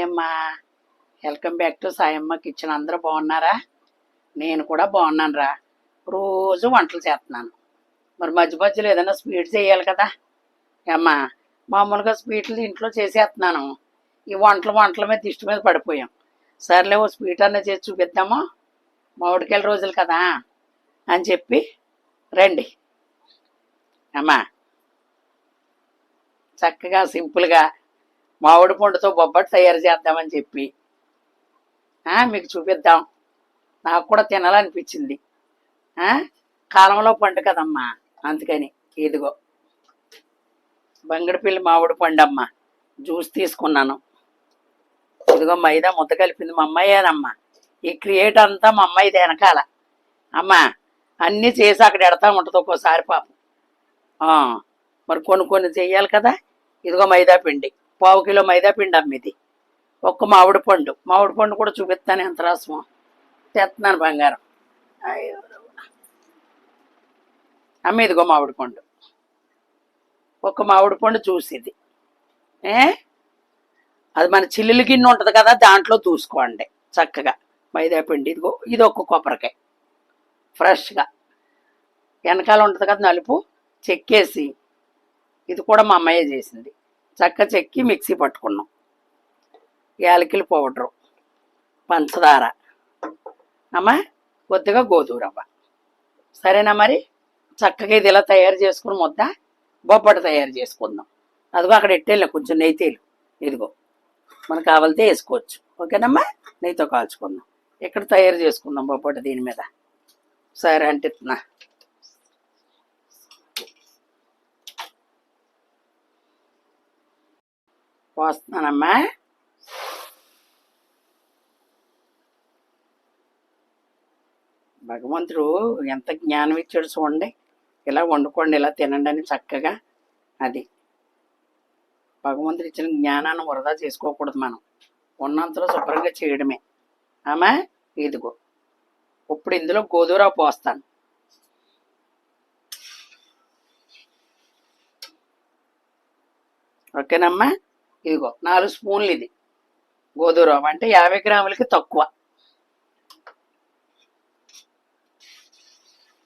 Sayamma. Welcome back to Sayamma kitchen అందరూ బాగున్నారా? నేను కూడా బాగున్నాను రా రోజు వంటలు చేస్తున్నాను. మరి మధ్య మధ్యలో ఏదైనా స్వీట్ చేయాలి కదా. అమ్మా మామూలుగా స్వీట్లు ఇంట్లో చేసేస్తున్నాను. ఈ వంటలు వంటల మీద దిష్టి మీద పడిపోయాం. సర్లే ఓ స్వీట్ అన్న చేసి చూపిద్దాము? మామిడికాయల రోజులు కదా అని చెప్పి రండి. అమ్మా చక్కగా సింపుల్గా మామిడి పండుతో బొబ్బట్టు తయారు చేద్దామని చెప్పి. మీకు చూపిద్దాం. నాకు కూడా తినాలనిపించింది. కాలంలో పండు కదమ్మా అందుకని ఇదిగో. బంగిడిపిల్లి మామిడి పండు అమ్మ జ్యూస్ తీసుకున్నాను. ఇదిగో మైదా ముద్ద కలిపింది మా అమ్మాయేనమ్మా. ఈ క్రియేట్ అంతా మా అమ్మాయిది వెనకాల. అమ్మా అన్నీ చేసి అక్కడ ఎడతా ఉంటుంది ఒక్కోసారి పాపం. మరి కొన్ని కొన్ని చెయ్యాలి కదా. ఇదిగో మైదా పిండి. పావు కిలో మైదా పిండి అమ్మ ఒక్క మామిడి పండు. మామిడి పండు కూడా చూపిస్తాను ఎంత రసమో. తెస్తున్నాను బంగారం. అమ్మేదిగో మామిడి పండు. ఒక్క మామిడి పండు చూసి ఏ? అది మన చిల్లులు గిన్నె ఉంటుంది కదా దాంట్లో చూసుకోండి చక్కగా. మైదా పిండి ఇదిగో ఇది ఒక్క కొబ్బరికాయ. ఫ్రెష్గా. వెనకాల ఉంటుంది కదా నలుపు చెక్కేసి. ఇది కూడా మా అమ్మయ్య చేసింది. చక్క చెక్కి మిక్సీ పట్టుకున్నాం. యాలకిల పౌడరు పంచదార. అమ్మా కొద్దిగా గోధుమ సరేనా మరి? చక్కగా ఇది ఇలా తయారు చేసుకుని ముద్ద? బొబ్బట తయారు చేసుకుందాం. అదిగో అక్కడ ఎట్టేళ్ళ కొంచెం నెయ్యి ఇదిగో మనకు కావాలితే వేసుకోవచ్చు. ఓకేనమ్మా? నెయ్యితో కాల్చుకుందాం. ఇక్కడ తయారు చేసుకుందాం బొబ్బట దీని మీద? సరే అంటున్నా పోస్తున్నానమ్మా భగవంతుడు ఎంత జ్ఞానం ఇచ్చాడు చూడండి. ఇలా వండుకోండి ఇలా తినండి అని చక్కగా అది. భగవంతుడు ఇచ్చిన జ్ఞానాన్ని వృధా చేసుకోకూడదు మనం. ఉన్నంతలో శుభ్రంగా చేయడమే. ఆమె? ఇదిగో. ఇప్పుడు ఇందులో గోధుర పోస్తాను. ఓకేనమ్మా? ఇదిగో నాలుగు స్పూన్లు ఇది. గోధుమ రవ్వ అంటే యాభై గ్రాములకి తక్కువ.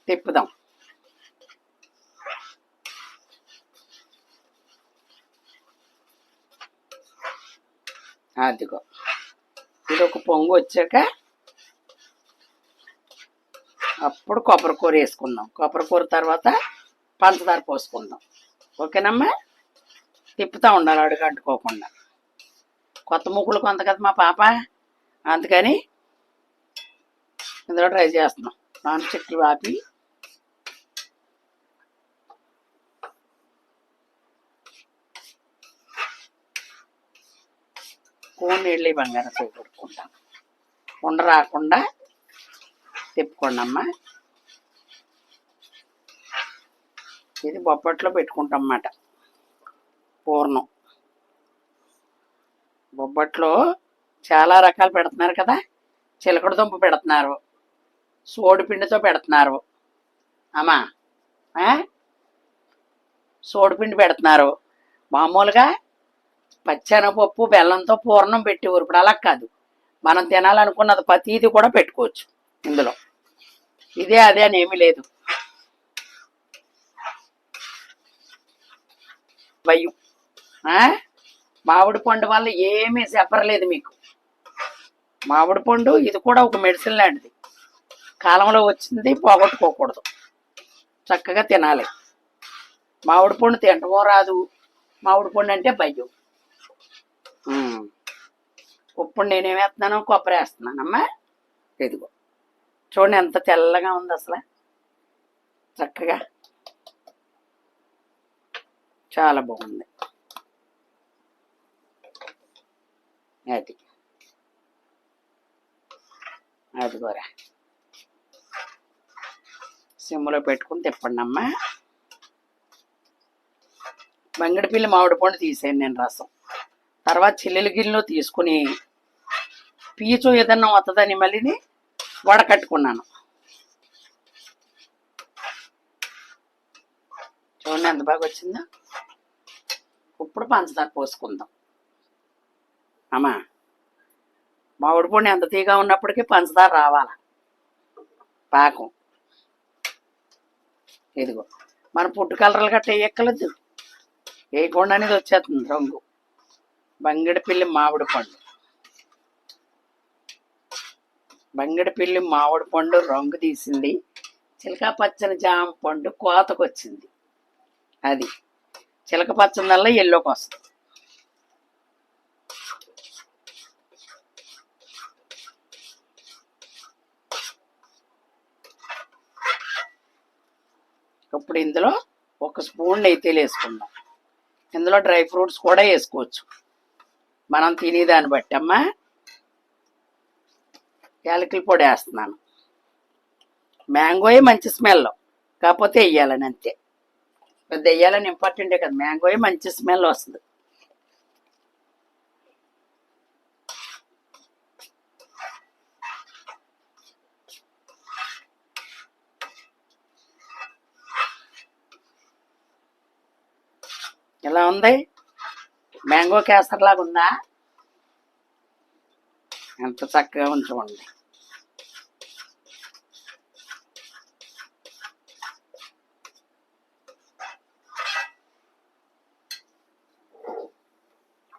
తిప్పుదాం. అదిగో ఇది ఒక పొంగు వచ్చాక అప్పుడు కొబ్బరి కూర వేసుకుందాం. కొబ్బరి కూర తర్వాత పంచదార పోసుకుందాం. ఓకేనమ్మా? తిప్పుతూ ఉండాలి అడుగు అంటుకోకుండా. కొత్త ముక్కులు కొంత కదా మా పాప? అందుకని ఇందులో ట్రై చేస్తున్నాం. నాన్ చెట్లు ఆపి. కూని వెళ్ళి బంగారం చేకూడుకుంటాం ఉండ రాకుండా తిప్పుకోండి అమ్మా. ఇది బొప్పట్లో పెట్టుకుంటాం అన్నమాట. పూర్ణం. బొబ్బట్లో చాలా రకాలు పెడుతున్నారు కదా? చిలకడ దుంప పెడుతున్నారు. సోడిపిండితో పెడుతున్నారు. అమ్మా సోడిపిండి పెడుతున్నారు. మామూలుగా పచ్చెనపప్పు బెల్లంతో పూర్ణం పెట్టేవారు ఇప్పుడు అలా కాదు. మనం తినాలనుకున్నది ప్రతిది కూడా పెట్టుకోవచ్చు ఇందులో. ఇదే అదే అని ఏమీ లేదు. వయ్యం. మామిడి పండు వల్ల ఏమీ చెప్పరలేదు మీకు. మామిడి పండు ఇది కూడా ఒక మెడిసిన్ లాంటిది. కాలంలో వచ్చింది పోగొట్టుకోకూడదు. చక్కగా తినాలి. మామిడి పండు తినటమో రాదు. మామిడి పండు అంటే భయం. ఇప్పుడు నేనేం వేస్తున్నాను కొబ్బరి వేస్తున్నానమ్మా. ఇదిగో. చూడండి ఎంత తెల్లగా ఉంది అసలు. చక్కగా. చాలా బాగుంది. అది. అదిగోరా సిమ్లో పెట్టుకుని తిప్పండి అమ్మా బంగిడిపిల్లి మామిడి పండు తీసాను నేను రసం. తర్వాత చెల్లెలు గిన్నెలో తీసుకుని పీచు ఏదన్నా వస్తుందని మళ్ళీ వడకట్టుకున్నాను చూడండి ఎంత బాగా వచ్చిందా. ఇప్పుడు పంచదార పోసుకుందాం. అమ్మా మామిడి పండు ఎంత తీగా ఉన్నప్పటికీ పంచదార రావాల? పాకం. ఇదిగో మన పుట్టు కలర్లు గట్ట వేయక్కలేదు వేయకుండా అనేది వచ్చేస్తుంది రంగు. బంగిడిపిల్లి మామిడి పండు. బంగిడిపిల్లి మామిడి పండు రంగు తీసింది. చిలక పచ్చని జామ పండు కోతకొచ్చింది. అది. చిలక పచ్చనల్లా ఎల్లోకి వస్తుంది. ఇప్పుడు ఇందులో ఒక స్పూన్ నెయ్యి వేసుకుందాం. ఇందులో డ్రై ఫ్రూట్స్ కూడా వేసుకోవచ్చు. మనం తినేదాన్ని బట్టి అమ్మా. యాలకుల పొడి వేస్తున్నాను. మ్యాంగోయే మంచి స్మెల్ కాకపోతే వేయాలని అంతే. పెద్ద వేయాలని ఇంపార్టెంటే కదా. మ్యాంగోయే మంచి స్మెల్ వస్తుంది. ఎలా ఉంది? మ్యాంగో కేసర్ లాగా ఉందా? ఎంత చక్కగా ఉంచుకోండి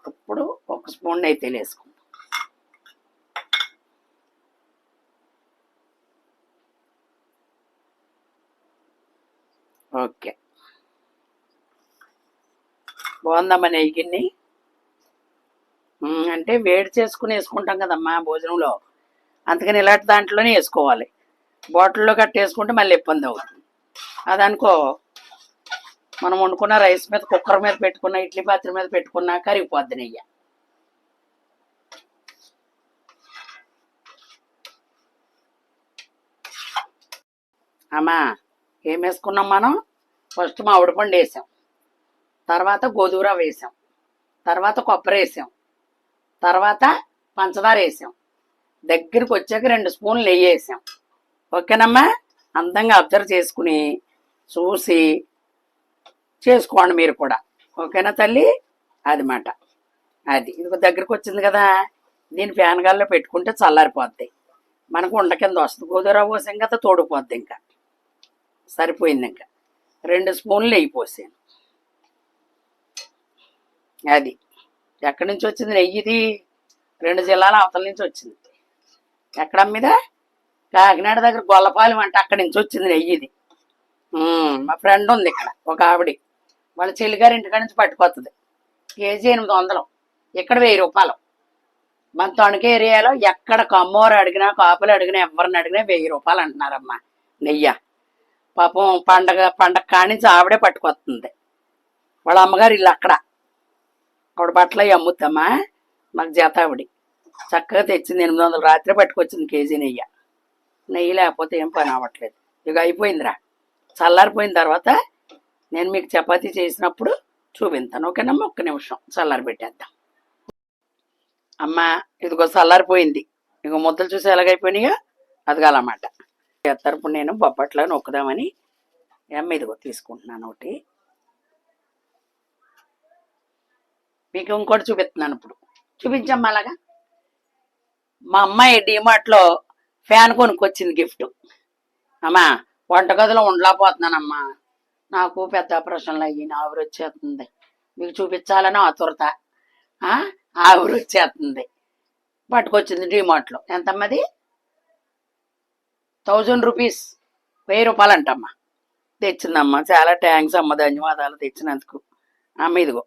ఇప్పుడు ఒక స్పూన్ అయితే వేసుకుంటాం ఓకే. బాగుందమ్మా నెయ్యి గిన్నె అంటే వేడి చేసుకుని వేసుకుంటాం కదమ్మా భోజనంలో. అందుకని ఇలాంటి దాంట్లోనే వేసుకోవాలి. బాటిల్లో కట్టేసుకుంటే మళ్ళీ ఇబ్బంది అవుతుంది. అదనుకో మనం వండుకున్న రైస్ మీద కుక్కర్ మీద పెట్టుకున్న ఇడ్లీ పాత్ర మీద పెట్టుకున్నా కరిగిపోద్ది నెయ్యి. అమ్మా ఏం వేసుకున్నాం మనం? ఫస్ట్ మామిడి పండు వేసాం. తర్వాత గోధుమ వేసాం. తర్వాత కొబ్బరి వేసాం. తర్వాత పంచదార వేసాం. దగ్గరికి వచ్చాక రెండు స్పూన్లు నెయ్యి వేసాం. ఓకేనమ్మా? అందంగా అబ్జర్వ్ చేసుకుని చూసి చేసుకోండి మీరు కూడా. ఓకేనా తల్లి? అది మాట. అది. ఇది దగ్గరికి వచ్చింది కదా. దీని ఫ్యాన్ గాల్లో పెట్టుకుంటే చల్లారిపోద్ది. మనకు ఉండ కింద వస్తుంది. గోధుమ పోసాం కదా తోడుపోద్ది ఇంకా. సరిపోయింది ఇంకా. రెండు స్పూన్లు నెయ్యి పోసాను. అది. ఎక్కడి నుంచి వచ్చింది నెయ్యి ఇది రెండు జిల్లాల అవతల నుంచి వచ్చింది. ఎక్కడ మీద కాకినాడ దగ్గర గొల్లపాలెం అంటే అక్కడి నుంచి వచ్చింది నెయ్యి ఇది ఉమ్, మా ఫ్రెండ్ ఉంది ఇక్కడ ఒక ఆవిడ. వాళ్ళ చెల్లిగారి ఇంటికాడ నుంచి పట్టుకొస్తుంది కేజీ ఎనిమిది వందలు. ఇక్కడ వెయ్యి రూపాయలు. మన తణుకు ఏరియాలో ఎక్కడ కమ్మోరు అడిగినా కాపులు అడిగినా ఎవరిని అడిగినా వెయ్యి రూపాయలు అంటున్నారమ్మా నెయ్య. పాపం పండగ పండగ కానించి ఆవిడే పట్టుకొస్తుంది వాళ్ళ అమ్మగారు ఇల్లు అక్కడ. ఆవిడ బట్టలు అవి అమ్ముతామా? మాకు జత ఆవిడ. చక్కగా తెచ్చింది ఎనిమిది వందలు. రాత్రి పట్టుకొచ్చింది కేజీ నెయ్యి. నెయ్యి లేకపోతే ఏం పని అవ్వట్లేదు. ఇక అయిపోయిందిరా. చల్లారిపోయిన తర్వాత నేను మీకు చపాతీ చేసినప్పుడు చూపిస్తాను. ఓకేనమ్మా? ఒక్క నిమిషం. చల్లారి పెట్టేద్దాం. అమ్మా ఇదిగో చల్లారిపోయింది. ఇక ముద్దలు చూసి ఎలాగైపోయినాయో అదగాలన్నమాట తరపు నేను బొబ్బట్లో నొక్కుదామని అమ్మ ఇదిగో తీసుకుంటున్నాను ఒకటి. మీకు ఇంకోటి చూపిస్తున్నాను ఇప్పుడు. చూపించమ్మా అలాగా? మా అమ్మాయి డిమార్ట్లో ఫ్యాన్ కొనుక్కొచ్చింది గిఫ్ట్. అమ్మా వంటగదిలో ఉండలేకపోతున్నానమ్మా. నాకు పెద్ద ఆపరేషన్లు అయ్యి ఆవిరి వచ్చేస్తుంది. మీకు చూపించాలని ఆతురత. ఆవిరి వచ్చేస్తుంది. పట్టుకొచ్చింది డిమార్ట్లో. ఎంతమ్మది థౌజండ్ రూపీస్. వెయ్యి రూపాయలు అంటమ్మా తెచ్చిందమ్మా. చాలా థ్యాంక్స్ అమ్మ. ధన్యవాదాలు తెచ్చినందుకు. అమ్మ ఇదిగో.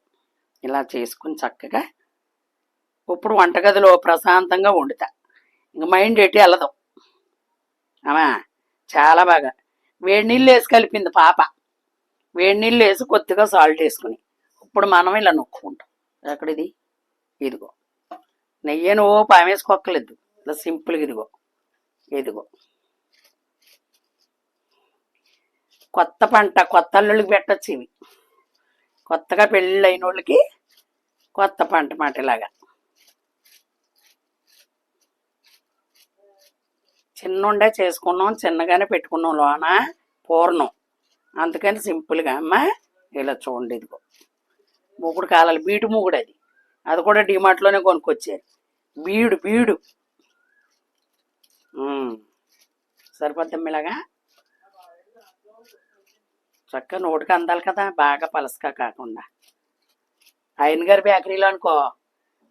ఇలా చేసుకుని చక్కగా ఇప్పుడు వంటగదిలో ప్రశాంతంగా వండుతా. ఇంక మైండ్ ఎట్టి వెళ్ళదు. అవా చాలా బాగా. వేడి నీళ్ళు వేసి కలిపింది పాప. వేడి నీళ్ళు వేసి కొద్దిగా సాల్ట్ వేసుకుని. ఇప్పుడు మనం ఇలా నొక్కుంటాం ఎక్కడిది? ఇదిగో. నెయ్యి నువ్వు పామేసుకోక్కర్లేదు. ఇలా సింపుల్గా ఇదిగో. ఇదిగో. కొత్త పంట కొత్త అల్లుళ్ళకి పెట్టచ్చు ఇవి. కొత్తగా పెళ్ళి అయిన వాళ్ళకి కొత్త పంట మాట ఇలాగా. చిన్నుండే చేసుకున్నాం చిన్నగానే పెట్టుకున్నాం లోన పూర్ణం. అందుకని సింపుల్గా అమ్మ ఇలా చూడండి ఇదిగో. మూగుడు కాలాలి బీటు మూగుడు అది. అది కూడా డిమార్ట్లోనే కొనుక్కొచ్చారు. బీడు బీడు. సరిపోద్దమ్మ ఇలాగా? చక్కగా నోటికి అందాలి కదా బాగా పలసగా కాకుండా. ఆయన గారి బేకరీలో అనుకో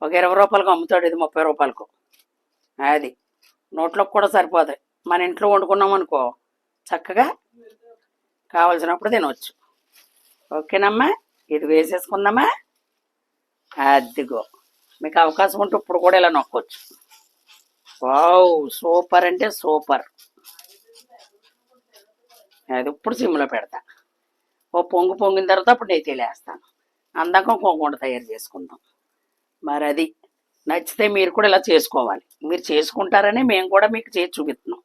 ఒక ఇరవై రూపాయలకు అమ్ముతాడు ఇది ముప్పై రూపాయలకు. అది. నోట్లోకి కూడా సరిపోదు. మన ఇంట్లో వండుకున్నాం అనుకో చక్కగా కావలసినప్పుడు తినవచ్చు ఓకేనమ్మా? ఇది వేసేసుకుందామా? అదిగో. మీకు అవకాశం ఉంటే ఇప్పుడు కూడా ఇలా నొక్కొచ్చు. వావ్! సూపర్ అంటే సూపర్. అది ఇప్పుడు సిమ్లో పెడతా. పొంగు పొంగిన తర్వాత అప్పుడు నెయ్యి తెలియస్తాను అందాక కొంగుండ తయారు చేసుకుందాం మరి అది నచ్చితే మీరు కూడా ఇలా చేసుకోవాలి. మీరు చేసుకుంటారని మేము కూడా మీకు చేసి చూపిస్తున్నాం.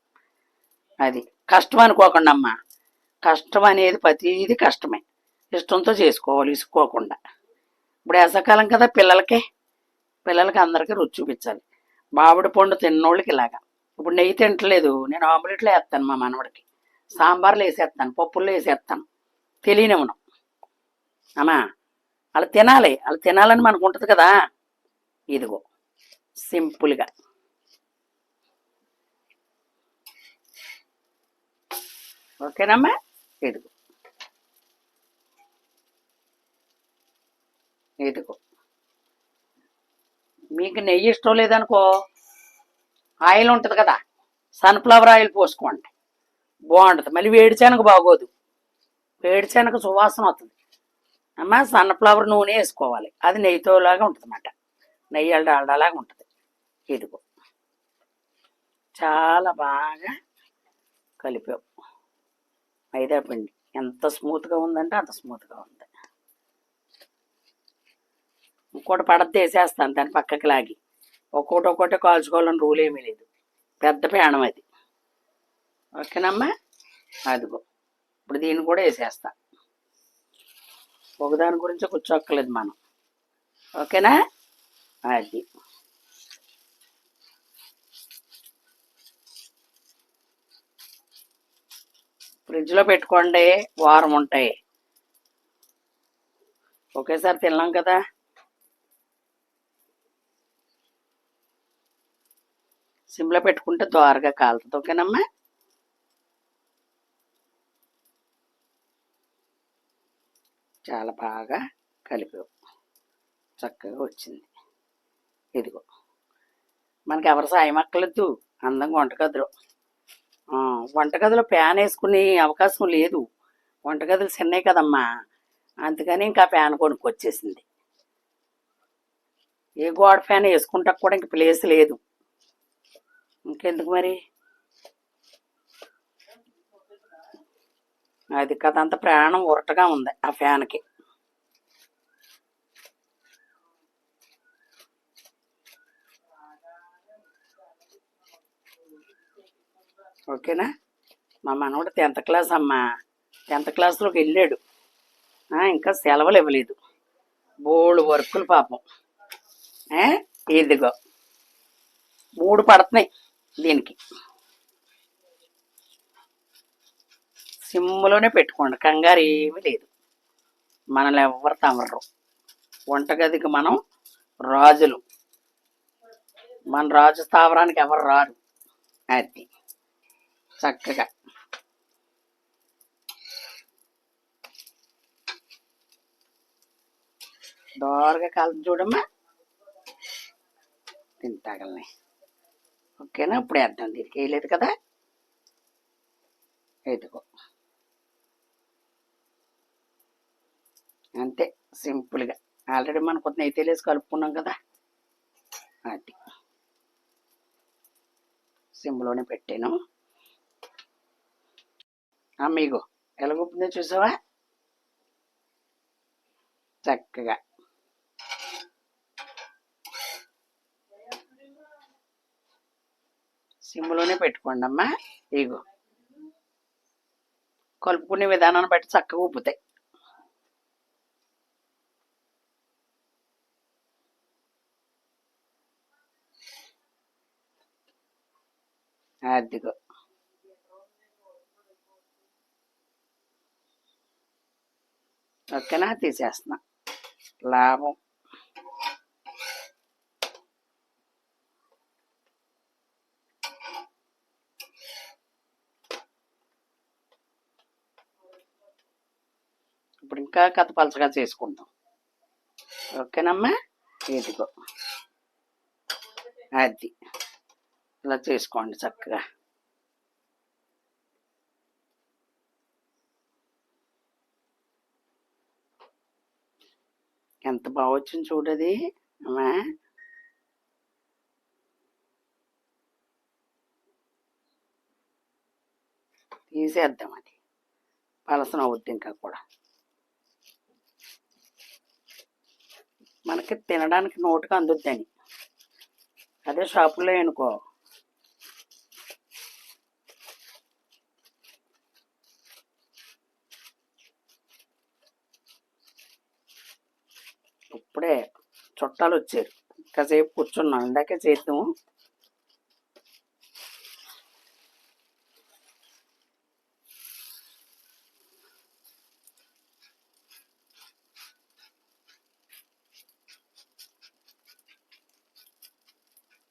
అది కష్టం అనుకోకుండా అమ్మా. కష్టం అనేది ప్రతిదీ కష్టమే. ఇష్టంతో చేసుకోవాలి ఇసుకోకుండా. ఇప్పుడు వేసవకాలం కదా పిల్లలకే. పిల్లలకి అందరికీ రుచి చూపించాలి. మామిడి పండు తిన్నోళ్ళకి ఇలాగా. ఇప్పుడు నెయ్యి తింటలేదు. నేను ఆమ్లెట్లో వేస్తాను మా మనవడికి. సాంబార్లో వేసేస్తాను పప్పుల్లో వేసేస్తాను. తెలియనివ్వను. అమ్మా అలా తినాలి అలా తినాలని మనకు ఉంటుంది కదా. ఇదిగో సింపుల్గా ఓకేనమ్మా? ఇదిగో. ఇదిగో. మీకు నెయ్యి ఇష్టం లేదనుకో ఆయిల్ ఉంటుంది కదా. సన్ఫ్లవర్ ఆయిల్ పోసుకోండి. బాగుంటుంది. మళ్ళీ వేడిచానక బాగోదు. వేడిచానక సువాసన వస్తుంది. అమ్మ సన్ఫ్లవర్ నూనె వేసుకోవాలి. అది నెయ్యితోలాగా ఉంటుంది అన్నమాట నెయ్యి డాల్డాలాగా ఉంటుంది. ఇదిగో. చాలా బాగా కలిపావు. మైదా పిండి. ఎంత స్మూత్గా ఉందంటే అంత స్మూత్గా ఉంది. ఇంకోటి పడద్దు వేసేస్తాను. దాన్ని పక్కకి లాగి. ఒక్కోటి ఒక్కోటి కాల్చుకోవాలని రూల్ ఏమీ లేదు. పెద్ద పేణం అది. ఓకేనమ్మా? అదిగో. ఇప్పుడు దీన్ని కూడా వేసేస్తా. ఒకదాని గురించి కూర్చోక్కర్లేదు మనం. ఓకేనా? అది. ఫ్రిడ్జ్లో పెట్టుకోండి వారం ఉంటాయి. ఒకేసారి తిన్నాం కదా? సిమ్లో పెట్టుకుంటే ద్వారగా కాలుతుంది. ఓకేనమ్మా? చాలా బాగా కలిపావు. చక్కగా వచ్చింది. ఇదిగో. మనకి ఎవరి సాయం అక్కర్లేదు. అందంగా వంటగదిలో. వంటగదిలో ప్యాన్ వేసుకునే అవకాశం లేదు. వంటగదులు చిన్నవి కదమ్మా. అందుకని ఇంకా ఫ్యాన్ కొనుక్కొచ్చేసింది. ఏ గోడ ఫ్యాన్ వేసుకుంటా కూడా ఇంక ప్లేస్ లేదు. ఇంకెందుకు మరి? అది కదంత ప్రాణం ఉరటగా ఉంది ఆ ఫ్యాన్కి. ఓకేనా? మా మనవడు టెన్త్ క్లాస్ అమ్మా. టెన్త్ క్లాస్లోకి వెళ్ళాడు. ఇంకా సెలవులు ఇవ్వలేదు. బోల్డ్ వర్కులు పాపం. ఇదిగో. మూడు పడుతున్నాయి దీనికి. సిమ్లోనే పెట్టుకోండి. కంగారు ఏమీ లేదు. మనల్ని ఎవ్వరు తమరు వంటగదికి మనం రాజులు. మన రాజు స్థావరానికి ఎవరు రారు? అది చక్కగా. దోరగా కాలం చూడమ్మా. తింటాగలని ఓకేనా? ఇప్పుడు వేద్దాం దీనికి వేయలేదు కదా? ఎదుగో అంతే సింపుల్గా. ఆల్రెడీ మనం కొంత నెయ్యి తెలియసి కలుపుకున్నాం కదా. అది. సిమ్లోనే పెట్టాను. మీకు ఎలా గుప్పిందో చూసావా? చక్కగా. సిమ్లోనే పెట్టుకోండి అమ్మా ఇగో. కలుపుకునే విధానాన్ని బట్టి చక్కగా ఉబ్బుతాయి. ఆర్థిక ఓకేనా? తీసేస్తున్నా. లాభం. ఇప్పుడు ఇంకా కథ పలసగా చేసుకుంటాం ఓకేనమ్మా? ఏదిగో అది. ఇలా చేసుకోండి చక్కగా. ఎంత బాగా వచ్చింది చూడది అమ్మా. తీసేద్దాం అది. పలసన అవుద్ది ఇంకా కూడా. మనకి తినడానికి నోటుకు అందుద్దని అదే షాపులో అనుకో. ఇప్పుడే చుట్టాలు వచ్చారు కాసేపు కూర్చున్నాం. ఇందాకే చేద్దాము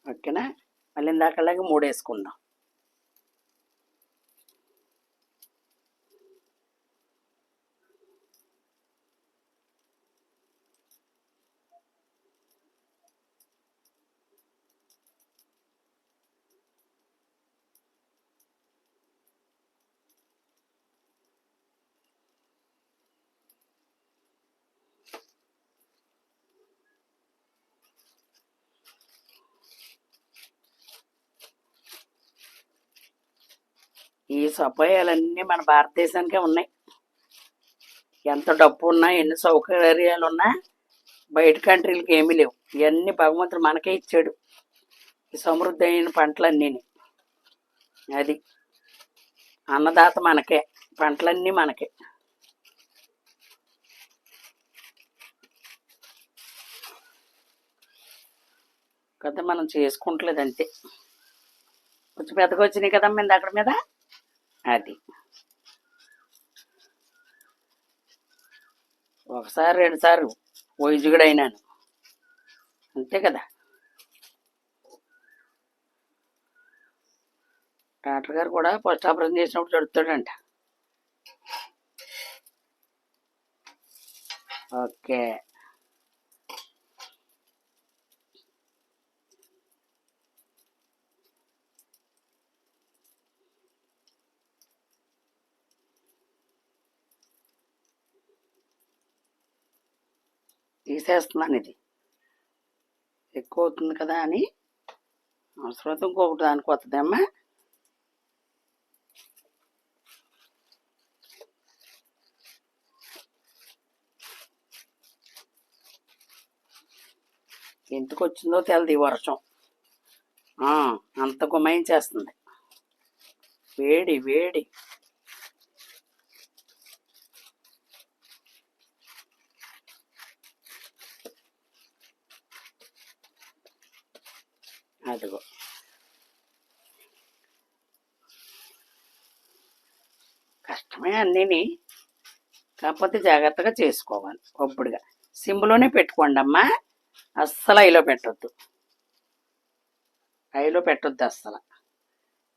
ఓకేనా? మళ్ళీ ఇందాకలాగే మూడు వేసుకుందాం ఈ సదుపాయాలన్నీ మన భారతదేశానికే ఉన్నాయి. ఎంత డబ్బు ఉన్నా ఎన్ని సౌకర్యాలు ఉన్నా బయట కంట్రీలకి ఏమీ లేవు. ఇవన్నీ భగవంతుడు మనకే ఇచ్చాడు. ఈ సమృద్ధి అయిన పంటలన్నీ అది అన్నదాత మనకే పంటలన్నీ మనకే. కదా మనం చేసుకుంటలేదు అంతే కొంచెం పెద్దగా వచ్చినాయి కదమ్మా ఇంద అక్కడ మీద? అది. ఒకసారి రెండుసార్లు వైద్యుడు అయినాను అంతే కదా? డాక్టర్ గారు కూడా ఫస్ట్ ఆపరేషన్ చేసినప్పుడు చదువుతాడంట ఓకే. తీసేస్తున్నాను ఇది ఎక్కువ అవుతుంది కదా అని. అవసరం ఇంకొకటి దానికి వస్తుందమ్మా ఎందుకు వచ్చిందో తెలది ఈ వర్షం. ఆ, అంత గుమాయించేస్తుంది. వేడి వేడి. అదిగో. కష్టమే అన్నీని. కాకపోతే జాగ్రత్తగా చేసుకోవాలి ఒప్పుడుగా. సింబులోనే పెట్టుకోండి అమ్మా. అస్సలు ఐలో పెట్టొద్దు. ఐలో పెట్టొద్దు అస్సలు.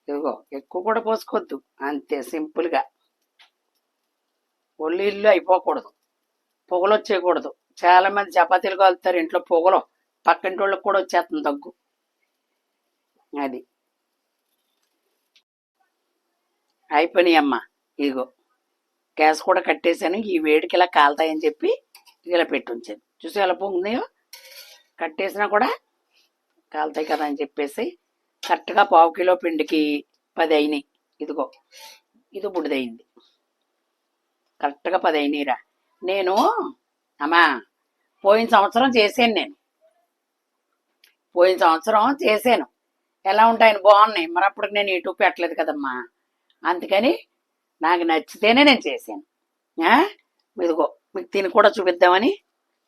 ఇదిగో ఎక్కువ కూడా పోసుకోవద్దు. అంతే సింపుల్గా. ఒళ్ళు ఇల్లు అయిపోకూడదు. పొగలు వచ్చేయకూడదు చాలా మంది చపాతీలు కాలుతారు ఇంట్లో పొగలు. పక్కింటి వాళ్ళకి కూడా వచ్చేస్తుంది దగ్గు. అది. అయిపోయినాయి అమ్మ. ఇదిగో. గ్యాస్ కూడా కట్టేశాను. ఈ వేడికి ఇలా కాలుతాయని చెప్పి ఇలా పెట్టి ఉంచాను చూసి ఎలా పొంగున్నాయో కట్టేసినా కూడా కాలుతాయి కదా అని చెప్పేసి కరెక్ట్గా పావు కిలో పిండికి పది అయినాయి. ఇదిగో. ఇది బుడిదయింది. కరెక్ట్గా పది అయినాయిరా నేను అమ్మా పోయిన సంవత్సరం చేశాను నేను. పోయిన సంవత్సరం చేశాను. ఎలా ఉంటాయని బాగున్నాయి. మరి అప్పుడు నేను యూట్యూబ్ పెట్టలేదు కదమ్మా. అందుకని నాకు నచ్చితేనే నేను చేశాను. ఇదిగో మీకు తిని కూడా చూపిద్దామని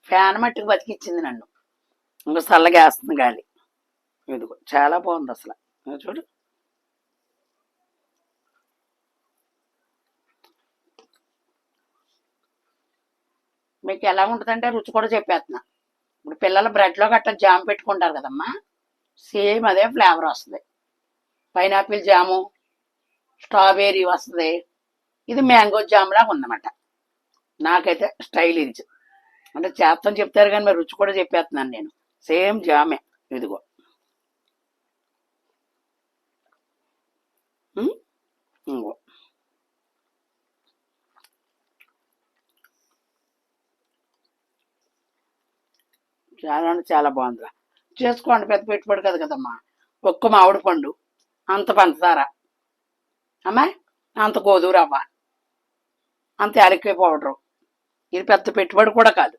ఫ్యాన్ మట్టుకు బతికిచ్చింది నన్ను. ఇంకా చల్లగా వేస్తుంది గాలి. ఇదిగో చాలా బాగుంది అసలు. చూడు. మీకు ఎలా ఉంటుందంటే రుచి కూడా చెప్పేస్తున్నా. ఇప్పుడు పిల్లలు బ్రెడ్లో గట్ట జామ్ పెట్టుకుంటారు కదమ్మా. సేమ్ అదే ఫ్లేవర్ వస్తుంది. పైనాపిల్ జాము స్ట్రాబెర్రీ వస్తుంది. ఇది మ్యాంగో జామ్ లాగా ఉందన్నమాట. నాకైతే స్టైల్ ఇది. అంటే చేస్తాను చెప్తారు కానీ మరి రుచి కూడా చెప్పేస్తున్నాను నేను. సేమ్ జామే ఇదిగో. ఇంకో చాలా అంటే చాలా బాగుందిరా. చేసుకోండి పెద్ద పెట్టుబడి కదా కదమ్మా. ఒక్క మామిడి పండు అంత పంచదార అమ్మా అంత గోధుమ రవ్వ అంత యాలక్కాయ పౌడరు. ఇది పెద్ద పెట్టుబడి కూడా కాదు.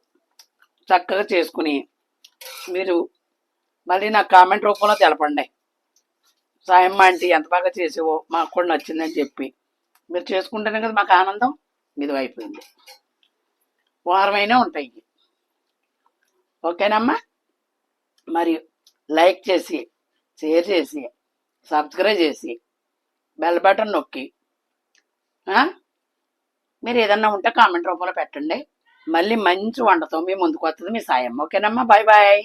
చక్కగా చేసుకుని మీరు మళ్ళీ నాకు కామెంట్ రూపంలో తెలపండి. సాయం ఆంటీ ఎంత బాగా చేసేవో మాకు కూడా నచ్చిందని చెప్పి. మీరు చేసుకుంటేనే కదా మాకు ఆనందం. ఇది అయిపోయింది. వారమైనా ఉంటాయి. ఓకేనమ్మా? మరి లైక్ చేసి షేర్ చేసి సబ్స్క్రైబ్ చేసి బెల్ బటన్ నొక్కి మీరు ఏదన్నా ఉంటే కామెంట్ రూపంలో పెట్టండి. మళ్ళీ మంచి వంటతో మీ ముందుకు వస్తుంది మీ సాయం ఓకేనమ్మా బాయ్ బాయ్.